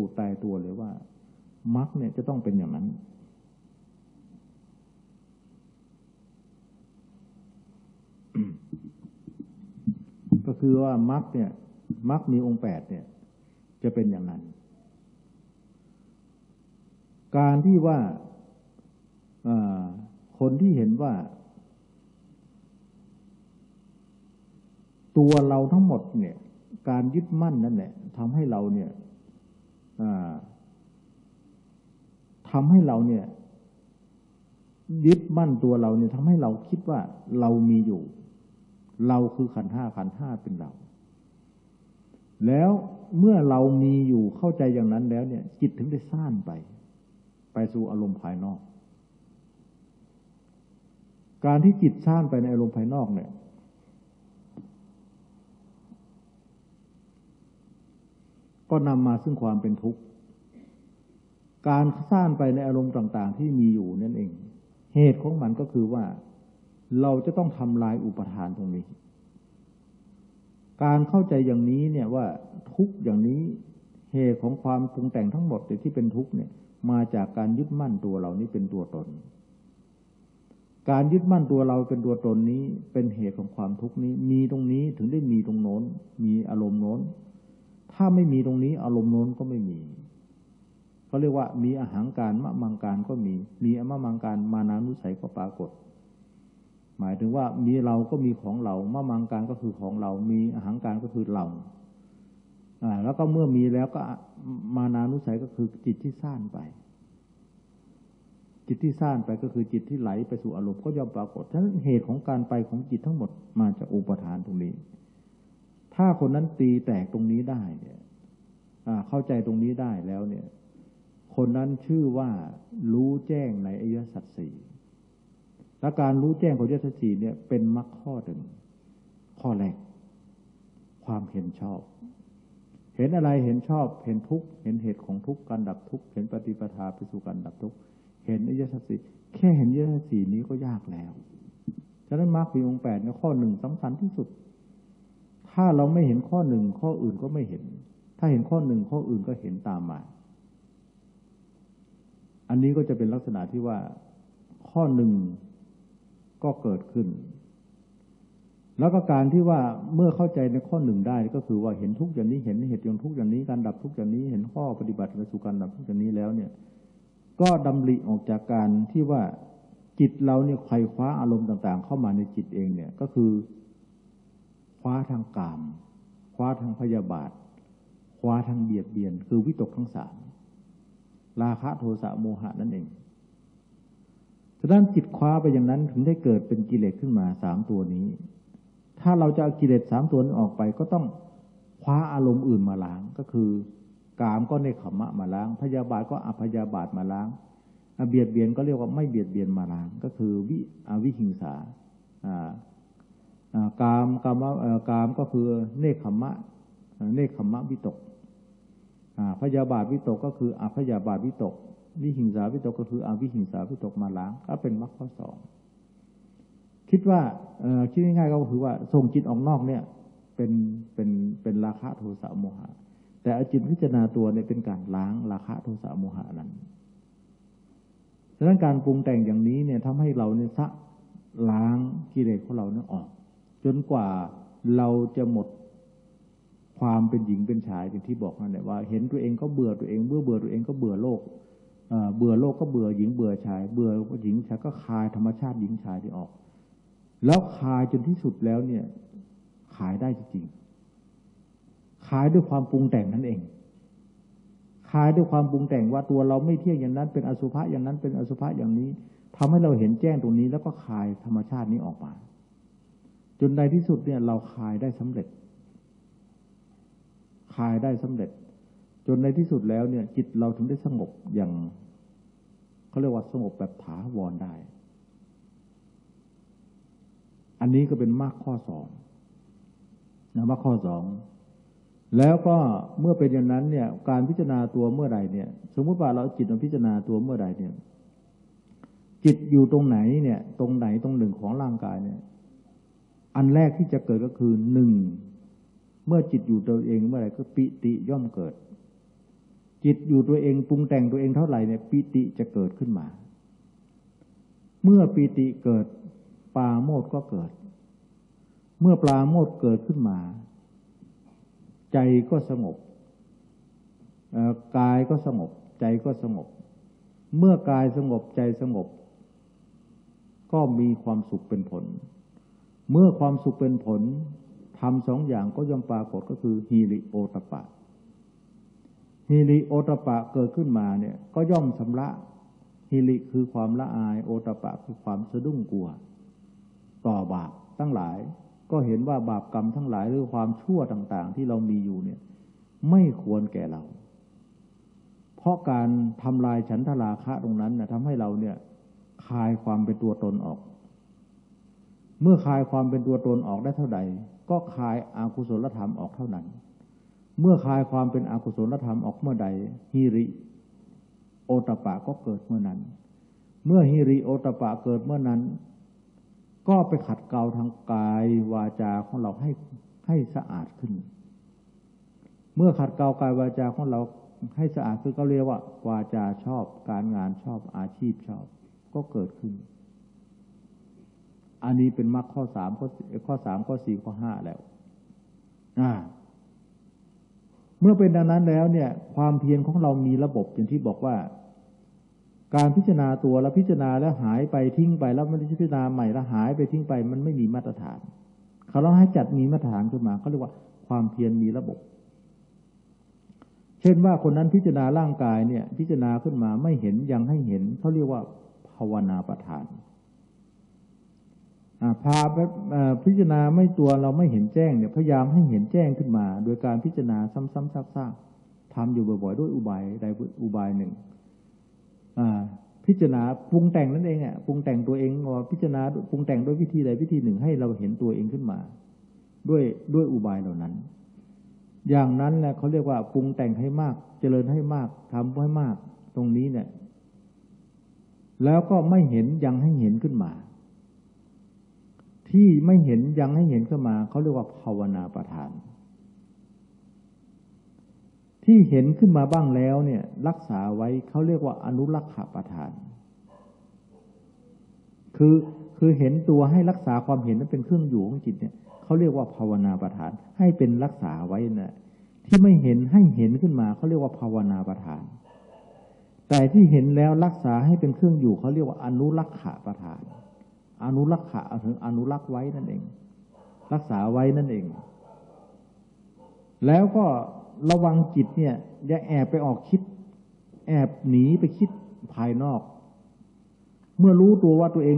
ูตายตัวเลยว่ามรรคเนี่ยจะต้องเป็นอย่างนั้น ก็คือว่ามรรคเนี่ยมรรคมีองค์แปดเนี่ย จะเป็นอย่างนั้น การที่ว่าคนที่เห็นว่า ตัวเราทั้งหมดเนี่ย การยึดมั่นนั่นแหละทำให้เราเนี่ย ทำให้เราเนี่ย ยึดมั่นตัวเราเนี่ยทำให้เราคิดว่าเรามีอยู่ เราคือขันห้าขันห้าเป็นเรา แล้วเมื่อเรามีอยู่เข้าใจอย่างนั้นแล้วเนี่ย จิตถึงได้สร้างไป ไปสู่อารมณ์ภายนอก การที่จิตสร้างไปในอารมณ์ภายนอกเนี่ยก็นำมาซึ่งความเป็นทุกข์ การสร้างไปในอารมณ์ต่าง ๆ ที่มีอยู่นั่นเอง เหตุของมันก็คือว่า เราจะต้องทำลายอุปทานตรงนี้ การเข้าใจอย่างนี้เนี่ยว่าทุกอย่างนี้เหตุของความปรุงแต่งทั้งหมดที่เป็นทุกเนี่ย มาจากการยึดมั่นตัวเรานี้เป็นตัวตน การยึดมั่นตัวเราเป็นตัวตนนี้ เป็นเหตุของความทุกข์นี้ มีตรงนี้ถึงได้มีตรงโน้น มีอารมณ์โน้น ถ้าไม่มีตรงนี้ อารมณ์โน้นก็ไม่มี เขาเรียกว่ามีอาหารการมะมังการก็มี มีอมะมังการมานานุสัยก็ปรากฏ หมายถึงว่ามีเราก็มีของเรามะมังการก็คือของเรา มีอาหารการก็คือเราอ่าแล้วก็เมื่อมีแล้วก็มานานุสัยก็คือจิตที่สร้างไป จิตที่สร้างไปก็คือจิตที่ไหลไปสู่อารมณ์ก็ย่อมปรากฏฉะนั้นเหตุของการไปของจิตทั้งหมดมาจากอุปทานตรงนี้ ถ้าคนนั้นตีแตกตรงนี้ได้เนี่ยเข้าใจตรงนี้ได้แล้วเนี่ย คนนั้นชื่อว่ารู้แจ้งในอริยสัจสี่และการรู้แจ้งของอริยสัจสี่เนี่ยเป็นมรรคข้อหนึ่งข้อแรกความเห็นชอบ เห็นอะไรเห็นชอบ เห็นทุกเห็นเหตุของทุกการดับทุกเห็นปฏิปทาไปสู่การดับทุกเห็นอริยสัจสี่แค่เห็นอริยสัจสี่นี้ก็ยากแล้วฉะนั้นมรรคมีองค์แปดในข้อหนึ่งสำคัญที่สุด ถ้าเราไม่เห็นข้อหนึ่งข้ออื่นก็ไม่เห็น ถ้าเห็นข้อหนึ่งข้ออื่นก็เห็นตามมา อันนี้ก็จะเป็นลักษณะที่ว่าข้อหนึ่งก็เกิดขึ้น แล้วก็การที่ว่าเมื่อเข้าใจในข้อหนึ่งได้ก็คือว่าเห็นทุกอย่างนี้เห็นเหตุอย่างทุกอย่างนี้การดับทุกอย่างนี้เห็นข้อปฏิบัติไปสู่การดับทุกอย่างนี้แล้วเนี่ย ก็ดำริออกจากการที่ว่าจิตเราเนี่ยไขว่คว้าอารมณ์ต่าง ๆ เข้ามาในจิตเองเนี่ยก็คือคว้าทางกาม คว้าทางพยาบาท คว้าทางเบียดเบียน คือวิตกทั้งสาม ราคะโทสะโมหะนั่นเองฉะนั้นจิตคว้าไปอย่างนั้นถึงได้เกิดเป็นกิเลสขึ้นมาสามตัวนี้ ถ้าเราจะเอากิเลสสามตัวนี้ออกไป ก็ต้องคว้าอารมณ์อื่นมาล้าง ก็คือกามก็ในขมะมาล้าง พยาบาทก็อภยาบาทมาล้างเบียดเบียนก็เรียกว่าไม่เบียดเบียนมาล้าง ก็คือวิอวิหิงสา กามกามกามก็คือเนคขมะ เนคขมะวิตก พยาบาทวิตกก็คืออพยาบาทวิตก วิหิงสาวิตกก็คืออวิหิงสาวิตกมาล้างก็เป็นมรรคข้อสองคิดว่าคิดง่ายๆก็คือว่าส่งจิตออกนอกเนี่ยเป็นเป็นเป็นราคะโทสะโมหะ แต่อจิตพิจารณาตัวเนี่ยเป็นการล้างราคะโทสะโมหะนั้นดังนั้นการปรุงแต่งอย่างนี้เนี่ยทำให้เราเนี่ยสะล้างกิเลสของเราเนี่ยออก จนกว่าเราจะหมด ความเป็นหญิงเป็นชายอย่างที่บอกนั่นแหละว่า เห็นตัวเองก็เบื่อตัวเองเบื่อเบื่อตัวเองก็เบื่อโลกเบื่อโลกก็เบื่อหญิงเบื่อชาย เบื่อหญิงชายก็คายธรรมชาติหญิงชายที่ออก แล้วคายจนที่สุดแล้วเนี่ย ขายได้จริงๆขายด้วยความปรุงแต่งนั่นเองขายด้วยความปรุงแต่งว่าตัวเราไม่เที่ยงอย่างนั้น เป็นอสุภะอย่างนั้นเป็นอสุภะอย่างนี้ทำให้เราเห็นแจ้งตรงนี้ แล้วก็คายธรรมชาตินี้ออกมา จนในที่สุดเนี่ยเราคายได้สำเร็จ คลายได้สำเร็จ จนในที่สุดแล้วเนี่ย จิตเราถึงได้สงบอย่างเขาเรียกว่าสงบแบบถาวรได้ อันนี้ก็เป็นมากข้อสองนะมากข้อสองแล้วก็เมื่อเป็นอย่างนั้นเนี่ย การพิจารณาตัวเมื่อใดเนี่ย สมมติว่าเราจิตเราพิจารณาตัวเมื่อใดเนี่ย จิตอยู่ตรงไหนเนี่ย ตรงไหนตรงหนึ่งของร่างกายเนี่ย อันแรกที่จะเกิดก็คือหนึ่ง เมื่อจิตอยู่ตัวเองเมื่อไรก็ปิติย่อมเกิด จิตอยู่ตัวเองปรุงแต่งตัวเองเท่าไหร่เนี่ยปิติจะเกิดขึ้นมา เมื่อปิติเกิดปาโมดก็เกิด เมื่อปลาโมดเกิดขึ้นมา ใจก็สงบกายก็สงบ ใจก็สงบ เมื่อกายสงบใจสงบ ก็มีความสุขเป็นผล เมื่อความสุขเป็นผล ทำสองอย่างก็ย่อมปรากฏก็คือฮีริโอตปะฮิริโอตปะเกิดขึ้นมาเนี่ย ก็ย่อมชำระฮิริคือความละอายโอตปะคือความสะดุ้งกลัว ต่อบาปทั้งหลาย ก็เห็นว่าบาปกรรมทั้งหลายหรือความชั่วต่าง ๆ ที่เรามีอยู่เนี่ย ไม่ควรแก่เรา เพราะการทำลายฉันทราคะตรงนั้นนะทำให้เราเนี่ยคลายความเป็นตัวตนออก เมื่อคลายความเป็นตัวตนออกได้เท่าใด ก็คลายอากุศลธรรมออกเท่านั้น เมื่อคลายความเป็นอกุศลธรรมออกเมื่อใดฮิริ โอตปะก็เกิดเมื่อนั้น เมื่อฮิริโอตปะเกิดเมื่อนั้น ก็ไปขัดเกลาทางกายวาจาของเราให้ให้สะอาดขึ้น เมื่อขัดเกลากายวาจาของเราให้สะอาดคือเขาเรียกว่า วาจาชอบ การงานชอบอาชีพชอบ ก็เกิดขึ้น อันนี้เป็นมรรคข้อสามข้อข้อสามข้อสี่ข้อห้าแล้วอ่าเมื่อเป็นดังนั้นแล้วเนี่ย ความเพียรของเรามีระบบอย่างที่บอกว่า การพิจารณาตัวแล้วพิจารณาแล้วหายไปทิ้งไปแล้วมันพิจารณาใหม่แล้วหายไปทิ้งไป มันไม่มีมาตรฐาน เขาเราให้จัดมีมาตรฐานขึ้นมาเขาเรียกว่าความเพียรมีระบบ เช่นว่าคนนั้นพิจารณาร่างกายเนี่ย พิจารณาขึ้นมาไม่เห็นยังให้เห็นเขาเรียกว่าภาวนาประทาน พาพิจารณาไม่ตัวเราไม่เห็นแจ้งเนี่ยพยายามให้เห็นแจ้งขึ้นมา โดยการพิจารณาซ้ำๆซากๆทำอยู่บ่อยๆด้วยอุบายใดอุบายหนึ่งพิจารณาปรุงแต่งนั่นเองอะปรุงแต่งตัวเองว่าพิจารณาปรุงแต่งด้วยวิธีใดวิธีหนึ่งให้เราเห็นตัวเองขึ้นมา ด้วยด้วยอุบายเหล่านั้น อย่างนั้นแหละเขาเรียกว่าปรุงแต่งให้มาก เจริญให้มากทำให้มาก ตรงนี้เนี่ย แล้วก็ไม่เห็นยังให้เห็นขึ้นมา ที่ไม่เห็นยังให้เห็นขึ้นมาเขาเรียกว่าภาวนาประทาน ที่เห็นขึ้นมาบ้างแล้วเนี่ย รักษาไว้เขาเรียกว่าอนุรักษาประทาน คือคือเห็นตัวให้รักษาความเห็นนั้นเป็นเครื่องอยู่ของจิตเนี่ยเขาเรียกว่าภาวนาประทาน ให้เป็นรักษาไว้นะ่ะที่ไม่เห็นให้เห็นขึ้นมาเขาเรียกว่าภาวนาประทาน แต่ที่เห็นแล้วรักษาให้เป็นเครื่องอยู่เขาเรียกว่าอนุรักษาประทาน อนุรักษ์ถึงอนุรักษ์ไว้นั่นเอง รักษาไว้นั่นเอง แล้วก็ระวังจิตเนี่ยอย่าแอบไปออกคิด แอบหนีไปคิดภายนอก เมื่อรู้ตัวว่าตัวเอง